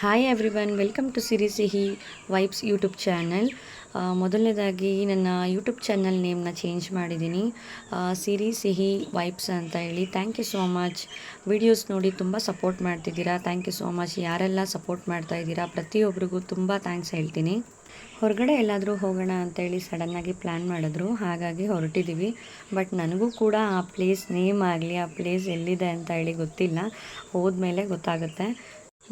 Hi everyone welcome to Siri Sihi vibes YouTube channel ಮೊದಲನೇದಾಗಿ ನನ್ನ YouTube channel ನೇಮ್ನ change ಮಾಡಿದ್ದೀನಿ. ಸಿರಿ Sihi vibes ಅಂತ ಹೇಳಿ. Thank you so much videos ನೋಡಿ ತುಂಬ ಸಪೋರ್ಟ್ ಮಾಡ್ತಿದ್ದೀರಾ. ಥ್ಯಾಂಕ್ ಯು ಸೋ ಮಚ್ ಯಾರೆಲ್ಲ ಸಪೋರ್ಟ್ ಮಾಡ್ತಾ ಇದ್ದೀರಾ ಪ್ರತಿಯೊಬ್ಬರಿಗೂ ತುಂಬ ಥ್ಯಾಂಕ್ಸ್ ಹೇಳ್ತೀನಿ. ಹೊರಗಡೆ ಎಲ್ಲಾದರೂ ಹೋಗೋಣ ಅಂತೇಳಿ ಸಡನ್ನಾಗಿ ಪ್ಲ್ಯಾನ್ ಮಾಡಿದ್ರು, ಹಾಗಾಗಿ ಹೊರಟಿದ್ದೀವಿ ಬಟ್ ನನಗೂ ಕೂಡ ಆ ಪ್ಲೇಸ್ ನೇಮ್ ಆಗಲಿ, ಆ ಪ್ಲೇಸ್ ಎಲ್ಲಿದೆ ಅಂತ ಹೇಳಿ ಗೊತ್ತಿಲ್ಲ. ಹೋದ್ಮೇಲೆ ಗೊತ್ತಾಗುತ್ತೆ.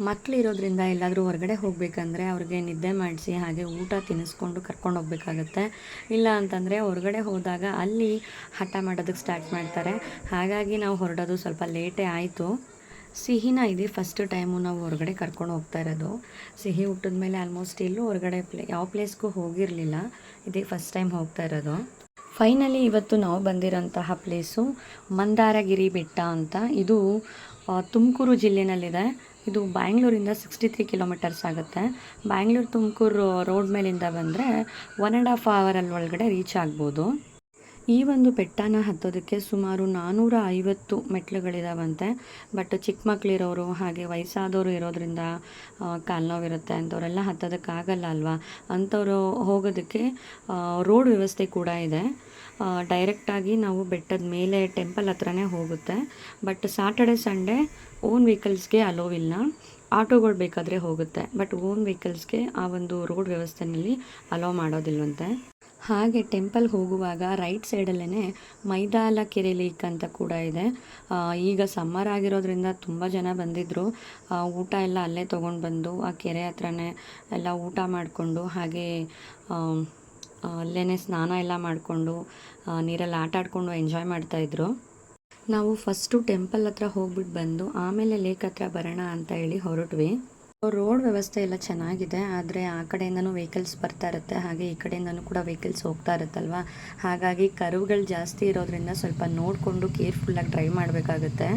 ಮಕ್ಳು ಇರೋದ್ರಿಂದ ಎಲ್ಲಾದರೂ ಹೊರಗಡೆ ಹೋಗಬೇಕಂದ್ರೆ ಅವ್ರಿಗೆ ನಿದ್ದೆ ಮಾಡಿಸಿ ಹಾಗೆ ಊಟ ತಿನ್ನಿಸ್ಕೊಂಡು ಕರ್ಕೊಂಡು ಹೋಗಬೇಕಾಗತ್ತೆ. ಇಲ್ಲ ಅಂತಂದರೆ ಹೊರಗಡೆ ಹೋದಾಗ ಅಲ್ಲಿ ಹಠ ಮಾಡೋದಕ್ಕೆ ಸ್ಟಾರ್ಟ್ ಮಾಡ್ತಾರೆ. ಹಾಗಾಗಿ ನಾವು ಹೊರಡೋದು ಸ್ವಲ್ಪ ಲೇಟೇ ಆಯಿತು. ಸಿಹಿನ ಇದೆ ಫಸ್ಟ್ ಟೈಮು ನಾವು ಹೊರಗಡೆ ಕರ್ಕೊಂಡು ಹೋಗ್ತಾ ಇರೋದು. ಸಿಹಿ ಹುಟ್ಟಿದ ಮೇಲೆ ಆಲ್ಮೋಸ್ಟ್ ಎಲ್ಲೂ ಹೊರಗಡೆ ಪ್ಲೇ, ಯಾವ ಪ್ಲೇಸ್ಗೂ ಹೋಗಿರಲಿಲ್ಲ. ಇದೇ ಫಸ್ಟ್ ಟೈಮ್ ಹೋಗ್ತಾ ಇರೋದು. ಫೈನಲಿ ಇವತ್ತು ನಾವು ಬಂದಿರೋಂತಹ ಪ್ಲೇಸು ಮಂದಾರಗಿರಿ ಬೆಟ್ಟ ಅಂತ. ಇದು ತುಮಕೂರು ಜಿಲ್ಲೆನಲ್ಲಿದೆ. ಇದು ಬ್ಯಾಂಗ್ಳೂರಿಂದ ಸಿಕ್ಸ್ಟಿ ತ್ರೀ ಕಿಲೋಮೀಟರ್ಸ್ ಆಗುತ್ತೆ. ಬ್ಯಾಂಗ್ಳೂರು ತುಮಕೂರು ರೋಡ್ ಮೇಲಿಂದ ಬಂದರೆ ಒನ್ ಆ್ಯಂಡ್ ಹಾಫ್ ಅವರಲ್ಲಿ ಒಳಗಡೆ ರೀಚ್ ಆಗ್ಬೋದು. ಈ ಒಂದು ಬೆಟ್ಟನ ಹತ್ತೋದಕ್ಕೆ ಸುಮಾರು ನಾನ್ನೂರ ಐವತ್ತು ಮೆಟ್ಲುಗಳಿದಾವಂತೆ. ಬಟ್ ಚಿಕ್ಕ ಮಕ್ಕಳಿರೋರು ಹಾಗೆ ವಯಸ್ಸಾದವರು ಇರೋದ್ರಿಂದ ಕಾಲು ನೋವಿರುತ್ತೆ ಅಂಥವರೆಲ್ಲ ಹತ್ತೋದಕ್ಕಾಗಲ್ಲ ಅಲ್ವಾ? ಅಂಥವ್ರು ಹೋಗೋದಕ್ಕೆ ರೋಡ್ ವ್ಯವಸ್ಥೆ ಕೂಡ ಇದೆ. ಡೈರೆಕ್ಟಾಗಿ ನಾವು ಬೆಟ್ಟದ ಮೇಲೆ ಟೆಂಪಲ್ ಹತ್ರನೇ ಹೋಗುತ್ತೆ. ಬಟ್ ಸಾಟರ್ಡೆ ಸಂಡೇ ಓನ್ ವೆಹಿಕಲ್ಸ್ಗೆ ಅಲೋ ಇಲ್ಲ. ಆಟೋಗಳು ಬೇಕಾದರೆ ಹೋಗುತ್ತೆ. ಬಟ್ ಓನ್ ವೆಹಿಕಲ್ಸ್ಗೆ ಆ ಒಂದು ರೋಡ್ ವ್ಯವಸ್ಥೆಯಲ್ಲಿ ಅಲೋ ಮಾಡೋದಿಲ್ವಂತೆ. ಹಾಗೆ ಟೆಂಪಲ್ ಹೋಗುವಾಗ ರೈಟ್ ಸೈಡಲ್ಲೇ ಮೈದಾಲ ಕೆರೆ ಲೇಕ್ ಅಂತ ಕೂಡ ಇದೆ. ಈಗ ಸಮ್ಮರ್ ಆಗಿರೋದ್ರಿಂದ ತುಂಬ ಜನ ಬಂದಿದ್ದರು ಊಟ ಎಲ್ಲ ಅಲ್ಲೇ ತೊಗೊಂಡು ಬಂದು ಆ ಕೆರೆ ಹತ್ರನೇ ಎಲ್ಲ ಊಟ ಮಾಡಿಕೊಂಡು ಹಾಗೆ ಅಲ್ಲೇ ಸ್ನಾನ ಎಲ್ಲ ಮಾಡಿಕೊಂಡು ನೀರಲ್ಲಿ ಆಟ ಆಡಿಕೊಂಡು ಎಂಜಾಯ್ ಮಾಡ್ತಾಯಿದ್ರು ನಾವು ಫಸ್ಟು ಟೆಂಪಲ್ ಹತ್ರ ಹೋಗ್ಬಿಟ್ಟು ಬಂದು, ಆಮೇಲೆ ಲೇಕ್ ಹತ್ರ ಬರೋಣ ಅಂತ ಹೇಳಿ ಹೊರಟ್ವಿ. ರೋಡ್ ವ್ಯವಸ್ಥೆ ಎಲ್ಲ ಚೆನ್ನಾಗಿದೆ, ಆದರೆ ಆ ಕಡೆಯಿಂದನೂ ವೆಹಿಕಲ್ಸ್ ಬರ್ತಾ ಇರುತ್ತೆ, ಹಾಗೆ ಈ ಕಡೆಯಿಂದನೂ ಕೂಡ ವೆಹಿಕಲ್ಸ್ ಹೋಗ್ತಾ ಇರುತ್ತಲ್ವ? ಹಾಗಾಗಿ ಕರುಗಳು ಜಾಸ್ತಿ ಇರೋದ್ರಿಂದ ಸ್ವಲ್ಪ ನೋಡಿಕೊಂಡು ಕೇರ್ಫುಲ್ಲಾಗಿ ಡ್ರೈವ್ ಮಾಡಬೇಕಾಗುತ್ತೆ.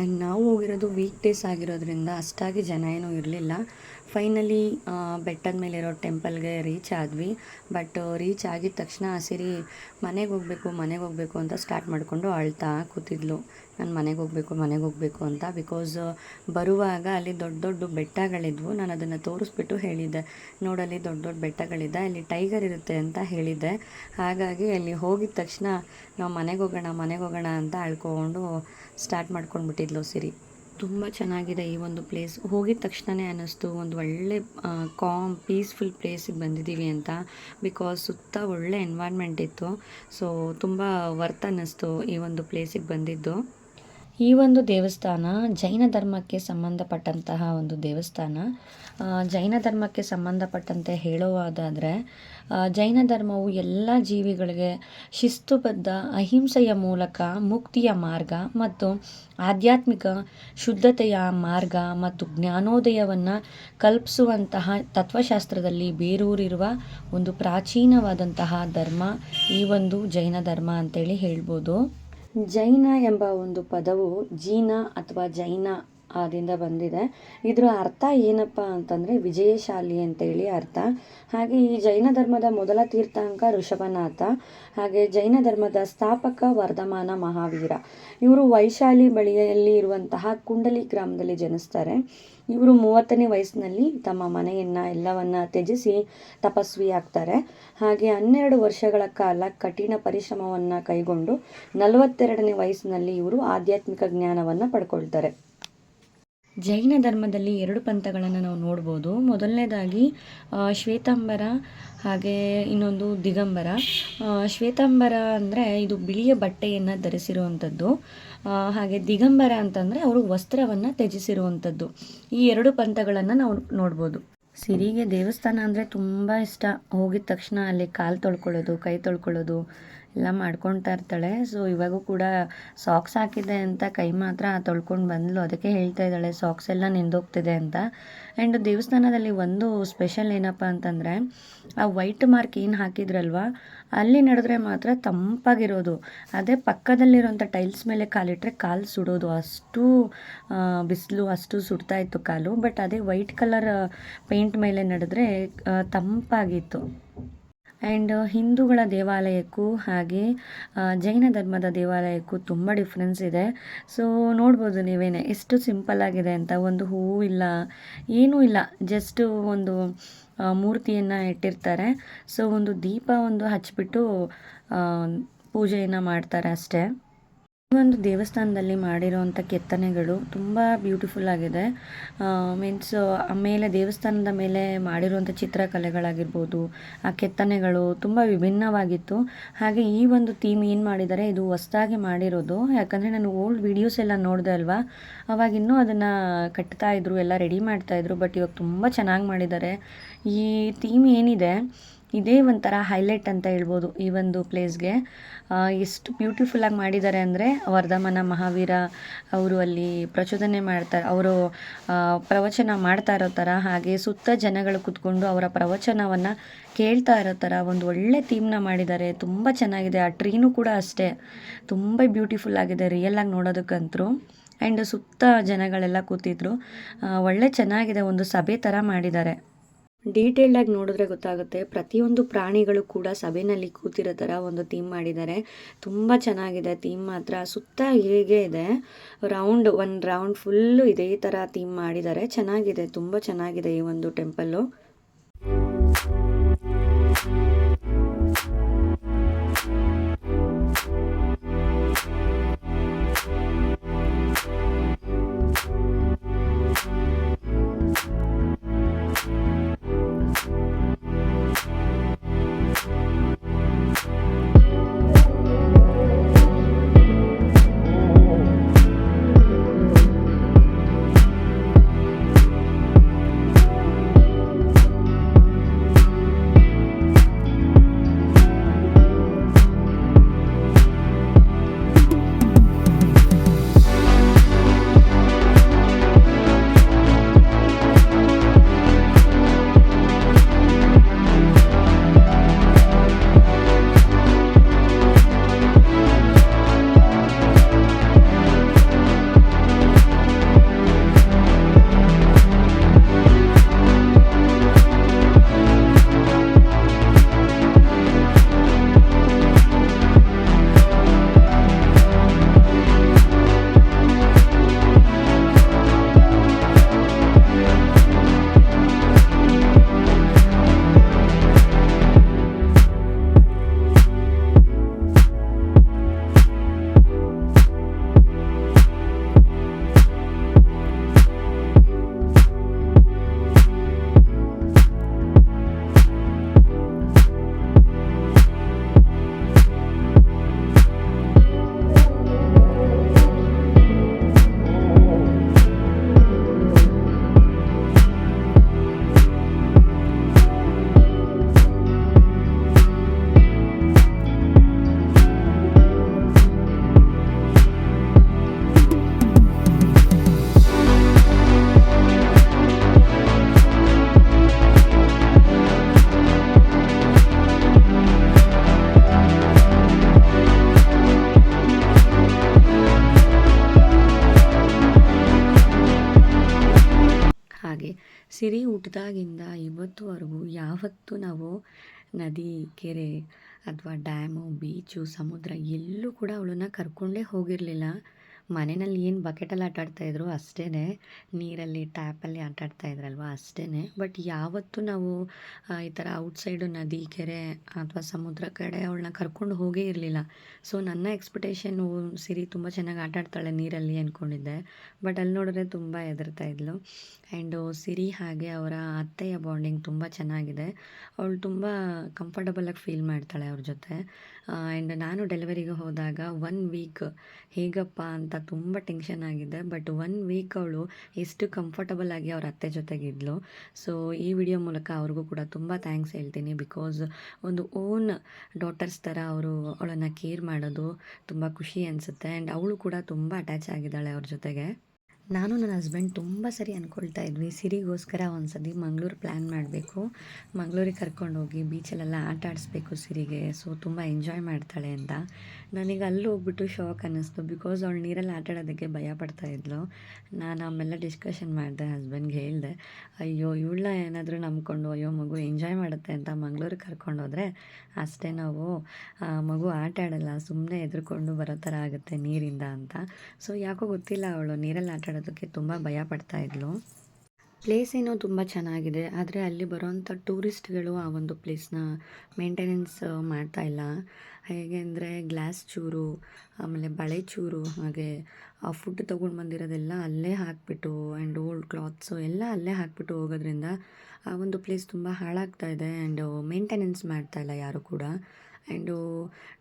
ಆ್ಯಂಡ್ ನಾವು ಹೋಗಿರೋದು ವೀಕ್ ಡೇಸ್ ಆಗಿರೋದ್ರಿಂದ ಅಷ್ಟಾಗಿ ಜನ ಏನೂ ಇರಲಿಲ್ಲ. ಫೈನಲಿ ಬೆಟ್ಟದ ಮೇಲಿರೋ ಟೆಂಪಲ್ಗೆ ರೀಚ್ ಆದ್ವಿ. ಬಟ್ ರೀಚ್ ಆಗಿದ ತಕ್ಷಣ ಸಿರಿ ಮನೆಗೆ ಹೋಗಬೇಕು ಮನೆಗೆ ಹೋಗಬೇಕು ಅಂತ ಸ್ಟಾರ್ಟ್ ಮಾಡಿಕೊಂಡು ಅಳ್ತಾ ಕೂತಿದ್ಲು. ನಾನು ಮನೆಗೆ ಹೋಗಬೇಕು ಮನೆಗೆ ಹೋಗಬೇಕು ಅಂತ. ಬಿಕಾಸ್ ಬರುವಾಗ ಅಲ್ಲಿ ದೊಡ್ಡ ದೊಡ್ಡ ಬೆಟ್ಟಗಳಿದ್ವು. ನಾನು ಅದನ್ನು ತೋರಿಸ್ಬಿಟ್ಟು ಹೇಳಿದ್ದೆ. ನೋಡಲ್ಲಿ ದೊಡ್ಡ ದೊಡ್ಡ ಬೆಟ್ಟಗಳಿದೆ. ಅಲ್ಲಿ ಟೈಗರ್ ಇರುತ್ತೆ ಅಂತ ಹೇಳಿದ್ದೆ. ಹಾಗಾಗಿ ಅಲ್ಲಿ ಹೋಗಿದ ತಕ್ಷಣ ನಾವು ಮನೆಗೆ ಹೋಗೋಣ ಮನೆಗೆ ಹೋಗೋಣ ಅಂತ ಅಳ್ಕೊಂಡು ಸ್ಟಾರ್ಟ್ ಮಾಡ್ಕೊಂಡ್ಬಿಟ್ಟಿದ್ಲು ಸಿರಿ. ತುಂಬ ಚೆನ್ನಾಗಿದೆ ಈ ಒಂದು ಪ್ಲೇಸ್ ಹೋಗಿದ ತಕ್ಷಣವೇ ಅನ್ನಿಸ್ತು ಒಂದು ಒಳ್ಳೆ ಕಾಮ್ ಪೀಸ್ಫುಲ್ ಪ್ಲೇಸಿಗೆ ಬಂದಿದ್ದೀವಿ ಅಂತ. ಬಿಕಾಸ್ ಸುತ್ತ ಒಳ್ಳೆ ಎನ್ವೈರ್ಮೆಂಟ್ ಇತ್ತು. ಸೊ ತುಂಬ ವರ್ತ್ ಅನ್ನಿಸ್ತು ಈ ಒಂದು ಪ್ಲೇಸಿಗೆ ಬಂದಿದ್ದು. ಈ ಒಂದು ದೇವಸ್ಥಾನ ಜೈನ ಧರ್ಮಕ್ಕೆ ಸಂಬಂಧಪಟ್ಟಂತಹ ಒಂದು ದೇವಸ್ಥಾನ. ಜೈನ ಧರ್ಮಕ್ಕೆ ಸಂಬಂಧಪಟ್ಟಂತೆ ಹೇಳುವುದಾದರೆ ಜೈನ ಧರ್ಮವು ಎಲ್ಲ ಜೀವಿಗಳಿಗೆ ಶಿಸ್ತುಬದ್ಧ, ಅಹಿಂಸೆಯ ಮೂಲಕ ಮುಕ್ತಿಯ ಮಾರ್ಗ ಮತ್ತು ಆಧ್ಯಾತ್ಮಿಕ ಶುದ್ಧತೆಯ ಮಾರ್ಗ ಮತ್ತು ಜ್ಞಾನೋದಯವನ್ನು ಕಲ್ಪಿಸುವಂತಹ ತತ್ವಶಾಸ್ತ್ರದಲ್ಲಿ ಬೇರೂರಿರುವ ಒಂದು ಪ್ರಾಚೀನವಾದಂತಹ ಧರ್ಮ ಈ ಒಂದು ಜೈನ ಧರ್ಮ ಅಂತೇಳಿ ಹೇಳ್ಬೋದು. ಜೈನ ಎಂಬ ಒಂದು ಪದವು ಜೀನ ಅಥವಾ ಜೈನ ಆದಿಂದ ಬಂದಿದೆ. ಇದರ ಅರ್ಥ ಏನಪ್ಪ ಅಂತಂದರೆ ವಿಜಯಶಾಲಿ ಅಂತೇಳಿ ಅರ್ಥ. ಹಾಗೆ ಈ ಜೈನ ಧರ್ಮದ ಮೊದಲ ತೀರ್ಥಾಂಕ ಋಷಭನಾಥ, ಹಾಗೆ ಜೈನ ಧರ್ಮದ ಸ್ಥಾಪಕ ವರ್ಧಮಾನ ಮಹಾವೀರ. ಇವರು ವೈಶಾಲಿ ಬಳಿಯಲ್ಲಿ ಇರುವಂತಹ ಕುಂಡಲಿ ಗ್ರಾಮದಲ್ಲಿ ಜನಿಸ್ತಾರೆ. ಇವರು ಮೂವತ್ತನೇ ವಯಸ್ಸಿನಲ್ಲಿ ತಮ್ಮ ಮನೆಯನ್ನು ಎಲ್ಲವನ್ನ ತ್ಯಜಿಸಿ ತಪಸ್ವಿ ಆಗ್ತಾರೆ ಹಾಗೆ ಹನ್ನೆರಡು ವರ್ಷಗಳ ಕಾಲ ಕಠಿಣ ಪರಿಶ್ರಮವನ್ನು ಕೈಗೊಂಡು ನಲವತ್ತೆರಡನೇ ವಯಸ್ಸಿನಲ್ಲಿ ಇವರು ಆಧ್ಯಾತ್ಮಿಕ ಜ್ಞಾನವನ್ನು ಪಡ್ಕೊಳ್ತಾರೆ. ಜೈನ ಧರ್ಮದಲ್ಲಿ ಎರಡು ಪಂಥಗಳನ್ನು ನಾವು ನೋಡ್ಬೋದು. ಮೊದಲನೇದಾಗಿ ಶ್ವೇತಾಂಬರ ಹಾಗೆ ಇನ್ನೊಂದು ದಿಗಂಬರ. ಶ್ವೇತಾಂಬರ ಅಂದರೆ ಇದು ಬಿಳಿಯ ಬಟ್ಟೆಯನ್ನು ಧರಿಸಿರುವಂಥದ್ದು. ಹಾಗೆ ದಿಗಂಬರ ಅಂತಂದರೆ ಅವರು ವಸ್ತ್ರವನ್ನು ತ್ಯಜಿಸಿರುವಂಥದ್ದು. ಈ ಎರಡು ಪಂಥಗಳನ್ನು ನಾವು ನೋಡ್ಬೋದು. ಸಿರಿಗೆ ದೇವಸ್ಥಾನ ಅಂದರೆ ತುಂಬ ಇಷ್ಟ. ಹೋಗಿದ ತಕ್ಷಣ ಅಲ್ಲಿ ಕಾಲು ತೊಳ್ಕೊಳ್ಳೋದು, ಕೈ ತೊಳ್ಕೊಳ್ಳೋದು ಎಲ್ಲ ಮಾಡ್ಕೊಳ್ತಾ ಇರ್ತಾಳೆ. ಸೊ ಇವಾಗೂ ಕೂಡ ಸಾಕ್ಸ್ ಹಾಕಿದೆ ಅಂತ ಕೈ ಮಾತ್ರ ತೊಳ್ಕೊಂಡು ಬಂದ್ಲು. ಅದಕ್ಕೆ ಹೇಳ್ತಾ ಇದ್ದಾಳೆ ಸಾಕ್ಸ್ ಎಲ್ಲ ನಿಂದೋಗ್ತಿದೆ ಅಂತ. ಆ್ಯಂಡ್ ದೇವಸ್ಥಾನದಲ್ಲಿ ಒಂದು ಸ್ಪೆಷಲ್ ಏನಪ್ಪ ಅಂತಂದರೆ, ಆ ವೈಟ್ ಮಾರ್ಕ್ ಏನು ಹಾಕಿದ್ರಲ್ವ, ಅಲ್ಲಿ ನಡೆದ್ರೆ ಮಾತ್ರ ತಂಪಾಗಿರೋದು. ಅದೇ ಪಕ್ಕದಲ್ಲಿರೋಂಥ ಟೈಲ್ಸ್ ಮೇಲೆ ಕಾಲಿಟ್ಟರೆ ಕಾಲು ಸುಡೋದು. ಅಷ್ಟು ಬಿಸಿಲು, ಅಷ್ಟು ಸುಡ್ತಾ ಇತ್ತು ಕಾಲು. ಬಟ್ ಅದೇ ವೈಟ್ ಕಲರ್ ಪೇಂಟ್ ಮೇಲೆ ನಡೆದ್ರೆ ತಂಪಾಗಿತ್ತು. ಆ್ಯಂಡ್ ಹಿಂದೂಗಳ ದೇವಾಲಯಕ್ಕೂ ಹಾಗೆ ಜೈನ ಧರ್ಮದ ದೇವಾಲಯಕ್ಕೂ ತುಂಬ ಡಿಫ್ರೆನ್ಸ್ ಇದೆ. ಸೊ ನೋಡ್ಬೋದು ನೀವೇನೆ, ಎಷ್ಟು ಸಿಂಪಲ್ ಆಗಿದೆ ಅಂತ, ಒಂದು ಹೂವು ಇಲ್ಲ, ಏನೂ ಇಲ್ಲ ಜಸ್ಟ್ ಒಂದು ಮೂರ್ತಿಯನ್ನು ಇಟ್ಟಿರ್ತಾರೆ. ಸೊ ಒಂದು ದೀಪ ಒಂದು ಹಚ್ಚಿಬಿಟ್ಟು ಪೂಜೆಯನ್ನು ಮಾಡ್ತಾರೆ ಅಷ್ಟೇ. ಈ ಒಂದು ದೇವಸ್ಥಾನದಲ್ಲಿ ಮಾಡಿರೋವಂಥ ಕೆತ್ತನೆಗಳು ತುಂಬ ಬ್ಯೂಟಿಫುಲ್ ಆಗಿದೆ. ಮೀನ್ಸ್ ಆಮೇಲೆ ದೇವಸ್ಥಾನದ ಮೇಲೆ ಮಾಡಿರುವಂಥ ಚಿತ್ರಕಲೆಗಳಾಗಿರ್ಬೋದು, ಆ ಕೆತ್ತನೆಗಳು ತುಂಬ ವಿಭಿನ್ನವಾಗಿತ್ತು. ಹಾಗೆ ಈ ಒಂದು ಥೀಮ್ ಏನು ಮಾಡಿದ್ದಾರೆ, ಇದು ಹೊಸ್ದಾಗಿ ಮಾಡಿರೋದು. ಯಾಕಂದರೆ ನಾನು ಓಲ್ಡ್ ವೀಡಿಯೋಸ್ ಎಲ್ಲ ನೋಡಿದೆ ಅಲ್ವಾ, ಅವಾಗ ಇನ್ನೂ ಅದನ್ನು ಕಟ್ತಾ ಇದ್ರು, ಎಲ್ಲ ರೆಡಿ ಮಾಡ್ತಾಯಿದ್ರು ಬಟ್ ಇವಾಗ ತುಂಬ ಚೆನ್ನಾಗಿ ಮಾಡಿದ್ದಾರೆ. ಈ ಥೀಮ್ ಏನಿದೆ ಇದೇ ಒಂಥರ ಹೈಲೈಟ್ ಅಂತ ಹೇಳ್ಬೋದು ಈ ಒಂದು ಪ್ಲೇಸ್ಗೆ ಎಷ್ಟು ಬ್ಯೂಟಿಫುಲ್ಲಾಗಿ ಮಾಡಿದ್ದಾರೆ ಅಂದರೆ ವರ್ಧಮಾನ ಮಹಾವೀರ ಅವರು ಅಲ್ಲಿ ಪ್ರಚೋದನೆ ಮಾಡ್ತಾರೆ ಅವರು ಪ್ರವಚನ ಮಾಡ್ತಾ ಇರೋ ಥರ, ಹಾಗೆ ಸುತ್ತ ಜನಗಳು ಕೂತ್ಕೊಂಡು ಅವರ ಪ್ರವಚನವನ್ನು ಕೇಳ್ತಾ ಇರೋ ಥರ ಒಂದು ಒಳ್ಳೆ ಥೀಮ್ನ ಮಾಡಿದ್ದಾರೆ ತುಂಬ ಚೆನ್ನಾಗಿದೆ. ಆ ಟ್ರೀನು ಕೂಡ ಅಷ್ಟೇ. ತುಂಬ ಬ್ಯೂಟಿಫುಲ್ ಆಗಿದೆ ರಿಯಲ್ ಆಗಿ ನೋಡೋದಕ್ಕಂತೂ ಆ್ಯಂಡ್ ಸುತ್ತ ಜನಗಳೆಲ್ಲ ಕೂತಿದ್ರು. ಒಳ್ಳೆ ಚೆನ್ನಾಗಿದೆ. ಒಂದು ಸಭೆ ಥರ ಮಾಡಿದ್ದಾರೆ ಡೀಟೇಲ್ಡಾಗಿ ನೋಡಿದ್ರೆ ಗೊತ್ತಾಗುತ್ತೆ. ಪ್ರತಿಯೊಂದು ಪ್ರಾಣಿಗಳು ಕೂಡ ಸಭೆಯಲ್ಲಿ ಕೂತಿರೋ ಥರ ಒಂದು ಥೀಮ್ ಮಾಡಿದ್ದಾರೆ. ತುಂಬ ಚೆನ್ನಾಗಿದೆ ಥೀಮ್ ಮಾತ್ರ. ಸುತ್ತ ಹೇಗೆ ಇದೆ. ರೌಂಡ್ ಒಂದು ರೌಂಡ್ ಫುಲ್ಲು ಇದೇ ಥರ ಥೀಮ್ ಮಾಡಿದ್ದಾರೆ. ಚೆನ್ನಾಗಿದೆ. ತುಂಬ ಚೆನ್ನಾಗಿದೆ ಈ ಒಂದು ಟೆಂಪಲ್ಲು ಇವತ್ತುವರೆಗೂ ಯಾವತ್ತೂ ನಾವು ನದಿ ಕೆರೆ ಅಥವಾ ಡ್ಯಾಮು ಬೀಚು ಸಮುದ್ರ ಎಲ್ಲೂ ಕೂಡ ಅವಳನ್ನ ಕರ್ಕೊಂಡೇ ಹೋಗಿರಲಿಲ್ಲ. ಮನೆಯಲ್ಲಿ ಏನು ಬಕೆಟಲ್ಲಿ ಆಟ ಆಡ್ತಾಯಿದ್ರು ಅಷ್ಟೇ ನೀರಲ್ಲಿ ಟ್ಯಾಪಲ್ಲಿ ಆಟ ಆಡ್ತಾ ಇದ್ರಲ್ವ ಅಷ್ಟೇ ಬಟ್ ಯಾವತ್ತೂ ನಾವು ಈ ಥರ ಔಟ್ಸೈಡು ನದಿ, ಕೆರೆ ಅಥವಾ ಸಮುದ್ರ ಕಡೆ ಅವಳನ್ನ ಕರ್ಕೊಂಡು ಹೋಗೇ ಇರಲಿಲ್ಲ. ಸೊ ನನ್ನ ಎಕ್ಸ್ಪೆಕ್ಟೇಷನು ಸಿರಿ ತುಂಬ ಚೆನ್ನಾಗಿ ಆಟ ಆಡ್ತಾಳೆ ನೀರಲ್ಲಿ ಅಂದ್ಕೊಂಡಿದ್ದೆ ಬಟ್ ಅಲ್ಲಿ ನೋಡಿದ್ರೆ ತುಂಬ ಹೆದರ್ತಾ ಇದ್ಲು. ಆ್ಯಂಡು ಸಿರಿ ಹಾಗೆ ಅವರ ಅತ್ತೆಯ ಬಾಂಡಿಂಗ್ ತುಂಬ ಚೆನ್ನಾಗಿದೆ. ಅವಳು ತುಂಬ ಕಂಫರ್ಟಬಲಾಗಿ ಫೀಲ್ ಮಾಡ್ತಾಳೆ ಅವ್ರ ಜೊತೆ. ಆ್ಯಂಡ್ ನಾನು ಡೆಲಿವರಿಗೆ ಹೋದಾಗ ಒನ್ ವೀಕ್ ಹೇಗಪ್ಪ ಅಂತ ತುಂಬ ಟೆನ್ಷನ್ ಆಗಿದೆ. ಬಟ್ ಒನ್ ವೀಕ್ ಅವಳು ಎಷ್ಟು ಕಂಫರ್ಟಬಲ್ ಆಗಿ ಅವ್ರ ಅತ್ತೆ ಜೊತೆಗಿದ್ಲು ಸೊ, ಈ ವಿಡಿಯೋ ಮೂಲಕ ಅವ್ರಿಗೂ ಕೂಡ ತುಂಬ ಥ್ಯಾಂಕ್ಸ್ ಹೇಳ್ತೀನಿ. ಬಿಕಾಸ್ ಒಂದು ಓನ್ ಡಾಟರ್ಸ್ ಥರ ಅವರು ಅವಳನ್ನು ಕೇರ್ ಮಾಡೋದು ತುಂಬ ಖುಷಿ ಅನಿಸುತ್ತೆ. ಆ್ಯಂಡ್ ಅವಳು ಕೂಡ ತುಂಬ ಅಟ್ಯಾಚ್ ಆಗಿದ್ದಾಳೆ ಅವ್ರ ಜೊತೆಗೆ. ನಾನು ನನ್ನ ಹಸ್ಬೆಂಡ್ ತುಂಬ ಸರಿ ಅಂದ್ಕೊಳ್ತಾ ಇದ್ವಿ. ಸಿರಿಗೋಸ್ಕರ ಒಂದು ಸತಿ ಮಂಗಳೂರು ಪ್ಲ್ಯಾನ್ ಮಾಡಬೇಕು. ಮಂಗಳೂರಿಗೆ ಕರ್ಕೊಂಡೋಗಿ ಬೀಚಲ್ಲೆಲ್ಲ ಆಟ ಆಡಿಸ್ಬೇಕು ಸಿರಿಗೆ. ಸೊ ತುಂಬ ಎಂಜಾಯ್ ಮಾಡ್ತಾಳೆ ಅಂತ. ನನಗೆ ಅಲ್ಲಿ ಹೋಗ್ಬಿಟ್ಟು ಶಾಕ್ ಅನ್ನಿಸ್ತು. ಬಿಕಾಸ್ ಅವಳು ನೀರಲ್ಲಿ ಆಟ ಆಡೋದಕ್ಕೆ ಭಯ ಪಡ್ತಾ ಇದ್ಲು. ನಾನು ಆಮೇಲೆ ಡಿಸ್ಕಷನ್ ಮಾಡಿದೆ ಹಸ್ಬೆಂಡ್ಗೆ ಹೇಳಿದೆ, ಅಯ್ಯೋ, ಇವಳನ್ನ ಏನಾದರೂ ನಂಬ್ಕೊಂಡು, ಅಯ್ಯೋ, ಮಗು ಎಂಜಾಯ್ ಮಾಡುತ್ತೆ ಅಂತ ಮಂಗಳೂರಿಗೆ ಕರ್ಕೊಂಡೋದ್ರೆ ಅಷ್ಟೇ ನಾವು ಮಗು ಆಟ ಆಡಲ್ಲ ಸುಮ್ಮನೆ ಎದ್ರುಕೊಂಡು ಬರೋ ಥರ ಆಗುತ್ತೆ ನೀರಿಂದ ಅಂತ. ಸೊ ಯಾಕೋ ಗೊತ್ತಿಲ್ಲ ಅವಳು ನೀರಲ್ಲಿ ಆಟ ಆಡೋದಕ್ಕೆ ತುಂಬ ಭಯ ಪಡ್ತಾ ಇದ್ಲು. ಪ್ಲೇಸ್ ಏನೋ ತುಂಬ ಚೆನ್ನಾಗಿದೆ, ಆದರೆ ಅಲ್ಲಿ ಬರೋವಂಥ ಟೂರಿಸ್ಟ್ಗಳು ಆ ಒಂದು ಪ್ಲೇಸ್ನ ಮೇಂಟೆನೆನ್ಸ್ ಮಾಡ್ತಾ ಇಲ್ಲ. ಹೇಗೆ ಅಂದರೆ ಗ್ಲಾಸ್ ಚೂರು, ಆಮೇಲೆ ಬಳೆ ಚೂರು, ಹಾಗೆ ಆ ಫುಡ್ ತೊಗೊಂಡು ಬಂದಿರೋದೆಲ್ಲ ಅಲ್ಲೇ ಹಾಕಿಬಿಟ್ಟು ಆ್ಯಂಡ್ ಓಲ್ಡ್ ಕ್ಲಾತ್ಸು ಎಲ್ಲ ಅಲ್ಲೇ ಹಾಕಿಬಿಟ್ಟು ಹೋಗೋದ್ರಿಂದ ಆ ಒಂದು ಪ್ಲೇಸ್ ತುಂಬ ಹಾಳಾಗ್ತಾ ಇದೆ ಆ್ಯಂಡ್ ಮೇಂಟೆನೆನ್ಸ್ ಮಾಡ್ತಾ ಇಲ್ಲ ಯಾರು ಕೂಡ. ಆ್ಯಂಡು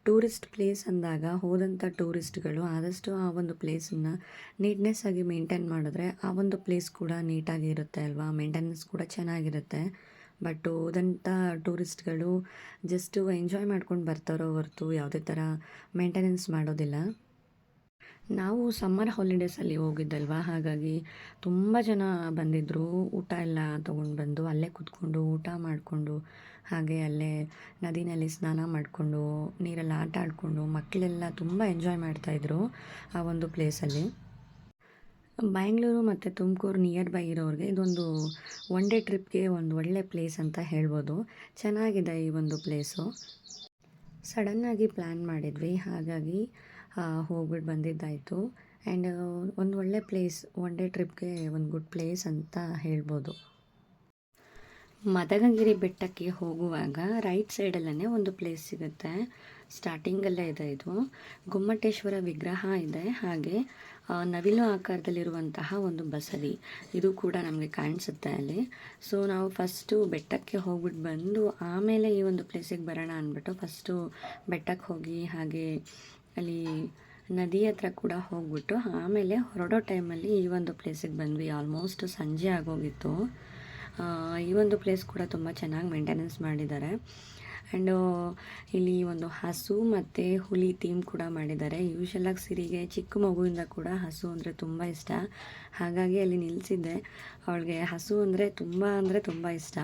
ಟೂರಿಸ್ಟ್ ಪ್ಲೇಸ್ ಅಂದಾಗ ಹೋದಂಥ ಟೂರಿಸ್ಟ್ಗಳು ಆದಷ್ಟು ಆ ಒಂದು ಪ್ಲೇಸನ್ನು ನೀಟ್ನೆಸ್ ಆಗಿ ಮೇಂಟೈನ್ ಮಾಡಿದ್ರೆ ಆ ಒಂದು ಪ್ಲೇಸ್ ಕೂಡ ನೀಟಾಗಿ ಇರುತ್ತೆ ಅಲ್ವಾ? ಮೇಂಟೆನೆನ್ಸ್ ಕೂಡ ಚೆನ್ನಾಗಿರುತ್ತೆ. ಬಟ್ ಹೋದಂಥ ಟೂರಿಸ್ಟ್ಗಳು ಜಸ್ಟು ಎಂಜಾಯ್ ಮಾಡ್ಕೊಂಡು ಬರ್ತಾರೋ ಹೊರತು ಯಾವುದೇ ಥರ ಮೇಂಟೆನೆನ್ಸ್ ಮಾಡೋದಿಲ್ಲ. ನಾವು ಸಮ್ಮರ್ ಹಾಲಿಡೇಸಲ್ಲಿ ಹೋಗಿದ್ದಲ್ವಾ? ಹಾಗಾಗಿ ತುಂಬ ಜನ ಬಂದಿದ್ದರು ಊಟ ಎಲ್ಲ ತೊಗೊಂಡು ಬಂದು ಅಲ್ಲೇ ಕೂತ್ಕೊಂಡು ಊಟ ಮಾಡಿಕೊಂಡು, ಹಾಗೆ ಅಲ್ಲೇ ನದಿನಲ್ಲಿ ಸ್ನಾನ ಮಾಡಿಕೊಂಡು, ನೀರಲ್ಲಿ ಆಟ ಆಡಿಕೊಂಡು ಮಕ್ಕಳೆಲ್ಲ ತುಂಬ ಎಂಜಾಯ್ ಮಾಡ್ತಾಯಿದ್ರು ಆ ಒಂದು ಪ್ಲೇಸಲ್ಲಿ ಬ್ಯಾಂಗ್ಳೂರು ಮತ್ತು ತುಮಕೂರು ನಿಯರ್ ಬೈ ಇರೋರಿಗೆ ಇದೊಂದು ಒನ್ ಡೇ ಟ್ರಿಪ್ಗೆ ಒಂದು ಒಳ್ಳೆ ಪ್ಲೇಸ್ ಅಂತ ಹೇಳ್ಬೋದು. ಚೆನ್ನಾಗಿದೆ ಈ ಒಂದು ಪ್ಲೇಸು ಸಡನ್ನಾಗಿ ಪ್ಲ್ಯಾನ್ ಮಾಡಿದ್ವಿ. ಹಾಗಾಗಿ ಹೋಗ್ಬಿಟ್ಟು ಬಂದಿದ್ದಾಯಿತು. ಆ್ಯಂಡ್ ಒಂದು ಒಳ್ಳೆ ಪ್ಲೇಸ್ ಒನ್ ಡೇ ಟ್ರಿಪ್ಗೆ ಒಂದು ಗುಡ್ ಪ್ಲೇಸ್ ಅಂತ ಹೇಳ್ಬೋದು. ಮದಗಂಗಿರಿ ಬೆಟ್ಟಕ್ಕೆ ಹೋಗುವಾಗ ರೈಟ್ ಸೈಡಲ್ಲೇ ಒಂದು ಪ್ಲೇಸ್ ಸಿಗುತ್ತೆ. ಸ್ಟಾರ್ಟಿಂಗಲ್ಲೇ ಇದೆ ಇದು. ಗೊಮ್ಮಟೇಶ್ವರ ವಿಗ್ರಹ ಇದೆ. ಹಾಗೆ ನವಿಲು ಆಕಾರದಲ್ಲಿರುವಂತಹ ಒಂದು ಬಸದಿ. ಇದು ಕೂಡ ನಮಗೆ ಕಾಣಿಸುತ್ತೆ ಅಲ್ಲಿ. ಸೊ ನಾವು ಫಸ್ಟು ಬೆಟ್ಟಕ್ಕೆ ಹೋಗ್ಬಿಟ್ಟು ಬಂದು ಆಮೇಲೆ ಈ ಒಂದು ಪ್ಲೇಸಿಗೆ ಬರೋಣ ಅಂದ್ಬಿಟ್ಟು ಫಸ್ಟು ಬೆಟ್ಟಕ್ಕೆ ಹೋಗಿ ಹಾಗೆ ಅಲ್ಲಿ ನದಿ ಹತ್ರ ಕೂಡ ಹೋಗ್ಬಿಟ್ಟು ಆಮೇಲೆ ಹೊರಡೋ ಟೈಮಲ್ಲಿ ಈ ಒಂದು ಪ್ಲೇಸಿಗೆ ಬಂದ್ವಿ. ಆಲ್ಮೋಸ್ಟ್ ಸಂಜೆ ಆಗೋಗಿತ್ತು. ಈ ಒಂದು ಪ್ಲೇಸ್ ಕೂಡ ತುಂಬ ಚೆನ್ನಾಗಿ ಮೇಂಟೆನೆನ್ಸ್ ಮಾಡಿದ್ದಾರೆ. ಆ್ಯಂಡು ಇಲ್ಲಿ ಒಂದು ಹಸು ಮತ್ತು ಹುಲಿ ಥೀಮ್ ಕೂಡ ಮಾಡಿದ್ದಾರೆ. ಯೂಶಲಾಗಿ ಸಿರಿಗೆ ಚಿಕ್ಕ ಮಗುವಿಂದ ಕೂಡ ಹಸು ಅಂದರೆ ತುಂಬ ಇಷ್ಟ. ಹಾಗಾಗಿ ಅಲ್ಲಿ ನಿಲ್ಲಿಸಿದ್ದೆ ಅವಳಿಗೆ ಹಸು ಅಂದರೆ ತುಂಬ ಅಂದರೆ ತುಂಬ ಇಷ್ಟ.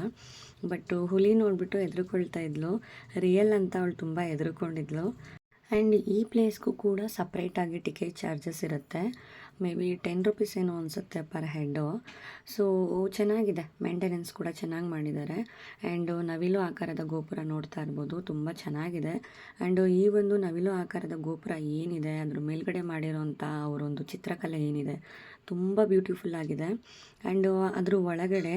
ಬಟ್ ಹುಲಿ ನೋಡಿಬಿಟ್ಟು ಹೆದರ್ಕೊಳ್ತಾ ಇದ್ಲು. ರಿಯಲ್ ಅಂತ ಅವಳು ತುಂಬ ಹೆದರ್ಕೊಂಡಿದ್ಲು. ಆ್ಯಂಡ್ ಈ ಪ್ಲೇಸ್ಗೂ ಕೂಡ ಸಪ್ರೇಟಾಗಿ ಟಿಕೆಟ್ ಚಾರ್ಜಸ್ ಇರುತ್ತೆ. ಮೇ ಬಿ ಟೆನ್ ರುಪೀಸ್ ಏನೋ ಅನಿಸುತ್ತೆ ಪರ್ ಹೆಡ್ಡು. ಸೊ, ಚೆನ್ನಾಗಿದೆ. ಮೇಂಟೆನೆನ್ಸ್ ಕೂಡ ಚೆನ್ನಾಗಿ ಮಾಡಿದ್ದಾರೆ. ಆ್ಯಂಡ್ ನವಿಲು ಆಕಾರದ ಗೋಪುರ ನೋಡ್ತಾ ಇರ್ಬೋದು. ತುಂಬ ಚೆನ್ನಾಗಿದೆ. ಆ್ಯಂಡ್ ಈ ಒಂದು ನವಿಲು ಆಕಾರದ ಗೋಪುರ ಏನಿದೆ, ಅದ್ರ ಮೇಲ್ಗಡೆ ಮಾಡಿರೋಂಥ ಅವರೊಂದು ಚಿತ್ರಕಲೆ ಏನಿದೆ, ತುಂಬ ಬ್ಯೂಟಿಫುಲ್ ಆಗಿದೆ. ಆ್ಯಂಡ್ ಅದ್ರ ಒಳಗಡೆ,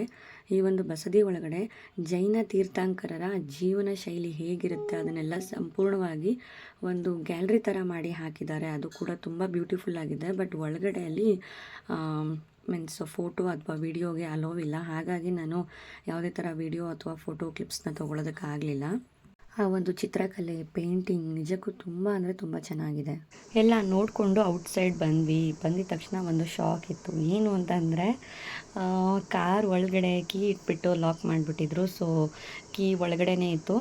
ಈ ಒಂದು ಬಸದಿ ಒಳಗಡೆ ಜೈನ ತೀರ್ಥಾಂಕರರ ಜೀವನ ಶೈಲಿ ಹೇಗಿರುತ್ತೆ, ಅದನ್ನೆಲ್ಲ ಸಂಪೂರ್ಣವಾಗಿ ಒಂದು ಗ್ಯಾಲ್ರಿ ಥರ ಮಾಡಿ ಹಾಕಿದ್ದಾರೆ. ಅದು ಕೂಡ ತುಂಬ ಬ್ಯೂಟಿಫುಲ್ ಆಗಿದೆ. ಬಟ್ ಒಳಗಡೆಯಲ್ಲಿ ಮೀನ್ಸ್ ಫೋಟೋ ಅಥವಾ ವಿಡಿಯೋಗೆ ಅಲೋ ಇಲ್ಲ. ಹಾಗಾಗಿ ನಾನು ಯಾವುದೇ ಥರ ವಿಡಿಯೋ ಅಥವಾ ಫೋಟೋ ಕ್ಲಿಪ್ಸ್ನ ತೊಗೊಳೋದಕ್ಕಾಗಲಿಲ್ಲ ಆ ಒಂದು ಚಿತ್ರಕಲೆ ಪೇಂಟಿಂಗ್ ನಿಜಕ್ಕೂ ತುಂಬ ಅಂದರೆ ತುಂಬ ಚೆನ್ನಾಗಿದೆ. ಎಲ್ಲ ನೋಡಿಕೊಂಡು ಔಟ್ಸೈಡ್ ಬಂದ್ವಿ. ಬಂದಿದ ತಕ್ಷಣ ಒಂದು ಶಾಕ್ ಇತ್ತು. ಏನು ಅಂತಂದರೆ ಕಾರ್ ಒಳಗಡೆ ಕೀ ಇಟ್ಬಿಟ್ಟು ಲಾಕ್ ಮಾಡಿಬಿಟ್ಟಿದ್ರು. ಸೊ ಕೀ ಒಳಗಡೆನೇ ಇತ್ತು.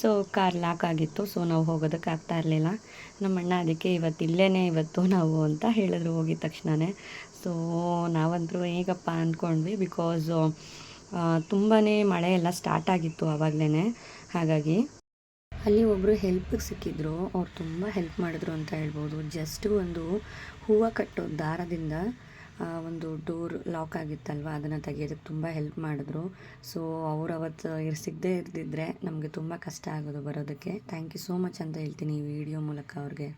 ಸೊ ಕಾರ್ ಲಾಕ್ ಆಗಿತ್ತು. ಸೊ ನಾವು ಹೋಗೋದಕ್ಕೆ ಆಗ್ತಾ ಇರಲಿಲ್ಲ. ನಮ್ಮ ಅಣ್ಣ ಅದಕ್ಕೆ ಇವತ್ತು ಇಲ್ಲೇ ಇವತ್ತು ನಾವು ಅಂತ ಹೇಳಿದ್ರು ಹೋಗಿದ ತಕ್ಷಣವೇ ಸೊ ನಾವಂತರೂ ಹೇಗಪ್ಪ ಅಂದ್ಕೊಂಡ್ವಿ ಬಿಕಾಸ್ ತುಂಬಾ ಮಳೆ ಎಲ್ಲ ಸ್ಟಾರ್ಟ್ ಆಗಿತ್ತು ಆವಾಗಲೇ ಹಾಗಾಗಿ ಅಲ್ಲಿ ಒಬ್ಬರು ಹೆಲ್ಪಿಗೆ ಸಿಕ್ಕಿದ್ರು. ಅವ್ರು ತುಂಬ ಹೆಲ್ಪ್ ಮಾಡಿದ್ರು ಅಂತ ಹೇಳ್ಬೋದು. ಜಸ್ಟ್ ಒಂದು ಹೂವು ಕಟ್ಟೋ ದಾರದಿಂದ ಒಂದು ಡೋರ್ ಲಾಕ್ ಆಗಿತ್ತಲ್ವ? ಅದನ್ನು ತೆಗಿಯೋದಕ್ಕೆ ತುಂಬ ಹೆಲ್ಪ್ ಮಾಡಿದ್ರು. ಸೊ ಅವ್ರು ಅವತ್ತು ಇರ್, ಸಿಗದೆ ಇರ್ದಿದ್ರೆ ನಮಗೆ ತುಂಬ ಕಷ್ಟ ಆಗೋದು ಬರೋದಕ್ಕೆ. ಥ್ಯಾಂಕ್ ಯು ಸೋ ಮಚ್ ಅಂತ ಹೇಳ್ತೀನಿ ಈ ವಿಡಿಯೋ ಮೂಲಕ ಅವ್ರಿಗೆ.